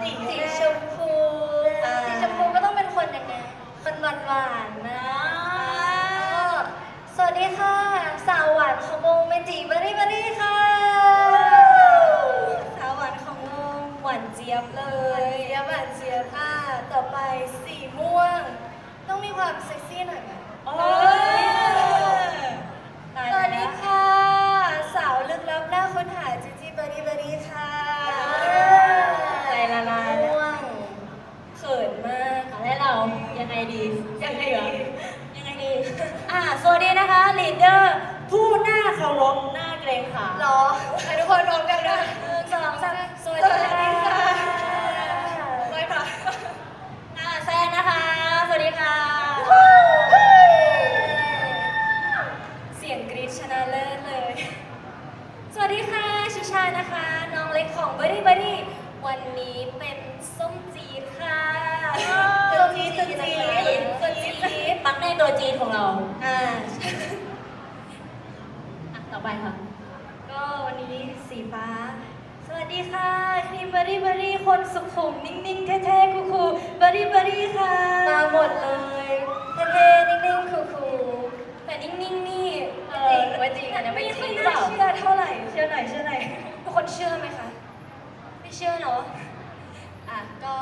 สีชมพูสีชมพูก็ต้องเป็นคนยังไงคนหวานหวานๆนะสวัสดีค่ะ สาวหวานของวงเมจิบันนี่บันนี่ค่ะสาวหวานของวงหวานเจี๊ยบเลยเจี๊ยบหวานเจี๊ยบค่ะ ต่อไปสีม่วง ต้องมีความเซ็กซี่หน่อยไหม ยังไงดียังไงดียังไงดีอ่าสวัสดีนะคะลีดเดอร์ผู้หน้าเคารพหน้าเกรงขามรอให้ทุกคนพร้อมกันด้วยหนึ่งสองสามสวัสดีค่ะไว้ค่ะหน้าแซนนะคะ สวัสดีค่ะ เสียงกรี๊ดชนะเลิศเลย สวัสดีค่ะ ชิชานะคะ น้องเล็กของ b u d d y b u d d y วันนี้เป็น จีนของเรา อ่าอะต่อไปค่ะ ก็วันนี้สีฟ้า สวัสดีค่ะครีมบ u d d y b u d d y คนสุขุมนิ่งๆเท่ๆคูลๆ b u d d y b u d d y ค่ะมาหมดเลยเท่ๆนิ่งๆคูลๆแต่นิ่งๆนี่เออไม่จริงอันนี้ไม่จริงไม่เปค่อยล่าน่าเชื่อเท่าไหร่เชื่อหน่อยเชื่อหน่อยทุกคนเชื่อไหมคะ ไม่เชื่อเนาะอะก็